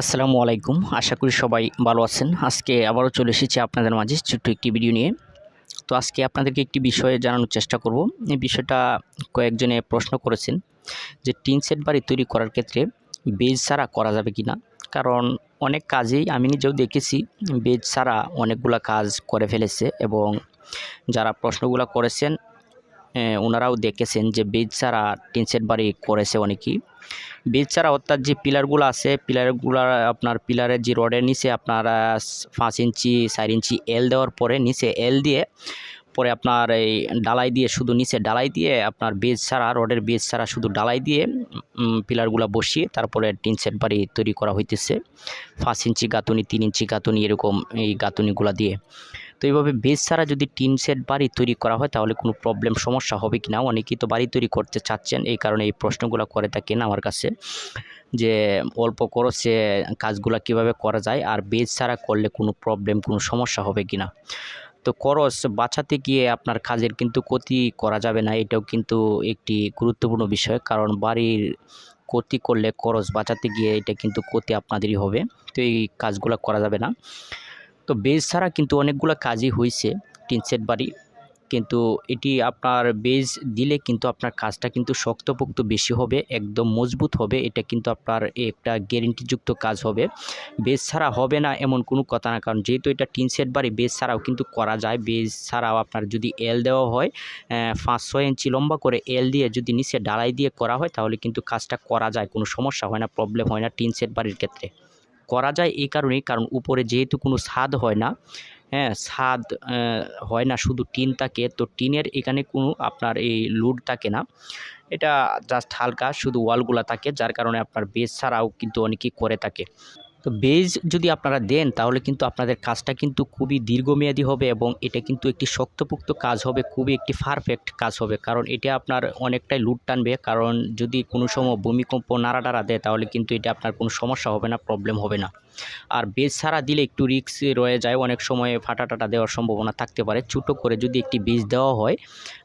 আসসালামু আলাইকুম। আশা করি সবাই ভালো আছেন। আজকে আবারও চলে এসেছি আপনাদের মাঝে ছোট্ট একটি ভিডিও নিয়ে। তো আজকে আপনাদেরকে একটি বিষয়ে জানানোর চেষ্টা করব। এই বিষয়টা কয়েকজনে প্রশ্ন করেছেন যে, টিন সেট বাড়ি তৈরি করার ক্ষেত্রে বেজ ছাড়া করা যাবে কি না কারণ অনেক কাজেই আমি নিজেও দেখেছি বেজ ছাড়া অনেকগুলা কাজ করে ফেলেছে এবং যারা প্রশ্নগুলো করেছেন ওনারাও দেখেছেন যে, বেজ ছাড়া টিন সেট বাড়ি করেছে অনেকেই। বেজ ছাড়া অর্থাৎ যে পিলারগুলো আছে, পিলারগুলো আপনার পিলারের যে রডের নিচে আপনার পাঁচ ইঞ্চি, চার ইঞ্চি এল দেওয়ার পরে নিচে এল দিয়ে, পরে আপনার এই ডালাই দিয়ে শুধু নিচে ডালাই দিয়ে আপনার বেজ ছাড়া, রডের বেজ ছাড়া শুধু ডালাই দিয়ে পিলারগুলো বসিয়ে তারপরে টিন সেট বাড়ি তৈরি করা হইতেছে। পাঁচ ইঞ্চি গাঁথুনি, তিন ইঞ্চি গাঁথুনি এরকম এই গাঁথুনিগুলো দিয়ে। তো এইভাবে বেজ ছাড়া যদি টিন সেট বাড়ি তৈরি করা হয়, তাহলে কোনো প্রবলেম সমস্যা হবে কি না? অনেকেই তো বাড়ি তৈরি করতে চাচ্ছেন, এই কারণে এই প্রশ্নগুলো করে থাকেন আমার কাছে। যে অল্প খরচে কাজগুলো কীভাবে করা যায় আর বেজ ছাড়া করলে কোনো প্রবলেম কোনো সমস্যা হবে কি না? তো খরচ বাঁচাতে গিয়ে আপনার কাজের কিন্তু ক্ষতি করা যাবে না, এটাও কিন্তু একটি গুরুত্বপূর্ণ বিষয়। কারণ বাড়ির ক্ষতি করলে খরচ বাঁচাতে গিয়ে এটা কিন্তু ক্ষতি আপনাদেরই হবে, তো এই কাজগুলো করা যাবে না। তো বেজ ছাড়া কিন্তু অনেকগুলো কাজই হয়েছে টিন সেট বাড়ি। কিন্তু এটি আপনার বেজ দিলে কিন্তু আপনার কাজটা কিন্তু শক্তপোক্ত বেশি হবে, একদম মজবুত হবে, এটা কিন্তু আপনার একটা গ্যারেন্টিযুক্ত কাজ হবে। বেজ ছাড়া হবে না এমন কোনো কথা না, কারণ যেহেতু এটা টিন সেট বাড়ি বেজ ছাড়াও কিন্তু করা যায়। বেজ ছাড়াও আপনার যদি এল দেওয়া হয় পাঁচ ছয় ইঞ্চি লম্বা করে এল দিয়ে যদি নিচে ডালাই দিয়ে করা হয়, তাহলে কিন্তু কাজটা করা যায়, কোনো সমস্যা হয় না প্রবলেম হয় না টিন সেট বাড়ির ক্ষেত্রে। করা যায় এই কারণেই, কারণ উপরে যেহেতু কোনো স্বাদ হয় না হ্যাঁ স্বাদ হয় না, শুধু টিন থাকে, তো টিনের এখানে কোনো আপনার এই লুড থাকে না। এটা জাস্ট হালকা, শুধু ওয়ালগুলা থাকে, যার কারণে আপনার বেশ ছাড়াও কিন্তু অনেকেই করে থাকে। তো বেজ যদি আপনারা দেন, তাহলে কিন্তু আপনাদের কাজটা কিন্তু খুবই দীর্ঘমেয়াদী হবে এবং এটা কিন্তু একটি শক্তপোক্ত কাজ হবে, খুবই একটি পারফেক্ট কাজ হবে। কারণ এটা আপনার অনেকটাই লুট টানবে। কারণ যদি কোনো সময় ভূমিকম্প নাড়া টাড়া দেয়, তাহলে কিন্তু এটা আপনার কোনো সমস্যা হবে না প্রবলেম হবে না। আর বেজ ছাড়া দিলে একটু রিক্স রয়ে যায়। অনেক সময় ফাটা টাটা দেওয়ার সম্ভাবনা থাকতে পারে। ছোটো করে যদি একটি বেজ দেওয়া হয়,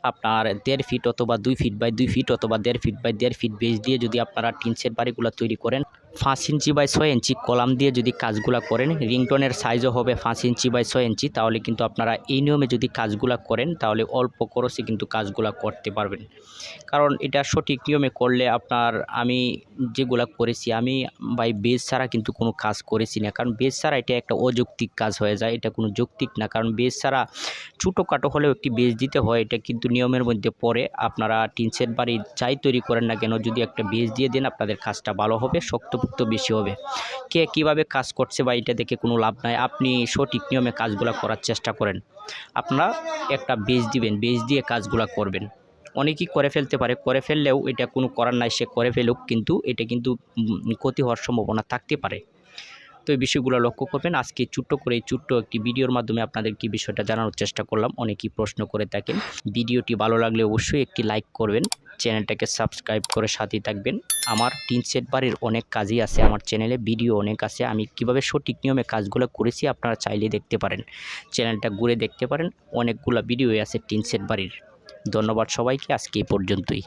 আপনার দেড় ফিট অথবা দুই ফিট বাই দুই ফিট অথবা দেড় ফিট বাই দেড় ফিট বেজ দিয়ে যদি আপনারা টিনসের বাড়িগুলো তৈরি করেন পাঁচ ইঞ্চি বাই ছয় ইঞ্চি কলাম দিয়ে যদি কাজগুলো করেন, রিংটনের সাইজও হবে পাঁচ ইঞ্চি বাই ছয় ইঞ্চি, তাহলে কিন্তু আপনারা এই নিয়মে যদি কাজগুলো করেন, তাহলে অল্প খরচে কিন্তু কাজগুলো করতে পারবেন। কারণ এটা সঠিক নিয়মে করলে আপনার আমি যেগুলা করেছি, আমি বাই বেজ ছাড়া কিন্তু কোনো কাজ করেছি না। কারণ বেজ ছাড়া এটা একটা অযৌক্তিক কাজ হয়ে যায়, এটা কোনো যৌক্তিক না। কারণ বেজ ছাড়া ছোটোখাটো হলেও একটি বেজ দিতে হয়, এটা কিন্তু নিয়মের মধ্যে পড়ে। আপনারা টিন সেট বাড়ি যাই তৈরি করেন না কেন, যদি একটা বেজ দিয়ে দেন, আপনাদের কাজটা ভালো হবে শক্তপোক্ত বেশি হবে। কে কীভাবে কাজ করছে বা এটা দেখে কোনো লাভ নাই, আপনি সঠিক নিয়মে কাজগুলো করার চেষ্টা করেন। আপনারা একটা বেজ দিবেন বেজ দিয়ে কাজগুলো করবেন। অনেকেই করে ফেলতে পারে, করে ফেললেও এটা কোনো করার নাই, সে করে ফেলুক, কিন্তু এটা কিন্তু ক্ষতি হওয়ার সম্ভাবনা থাকতে পারে। তো এই বিষয়গুলো লক্ষ্য করবেন। আজকে ছোট্ট করে, এই ছোট্ট একটি ভিডিওর মাধ্যমে আপনাদেরকে বিষয়টা জানানোর চেষ্টা করলাম। অনেকেই প্রশ্ন করে থাকেন। ভিডিওটি ভালো লাগলে অবশ্যই একটি লাইক করবেন। চ্যানেলটাকে সাবস্ক্রাইব করে সাথেই থাকবেন। আমার টিন সেট বাড়ির অনেক কাজই আছে আমার চ্যানেলে, ভিডিও অনেক আছে। আমি কীভাবে সঠিক নিয়মে কাজগুলো করেছি আপনারা চাইলে দেখতে পারেন। চ্যানেলটা ঘুরে দেখতে পারেন, অনেকগুলো ভিডিও আছে টিন সেট বাড়ির। ধন্যবাদ সবাইকে, আজকে এই পর্যন্তই।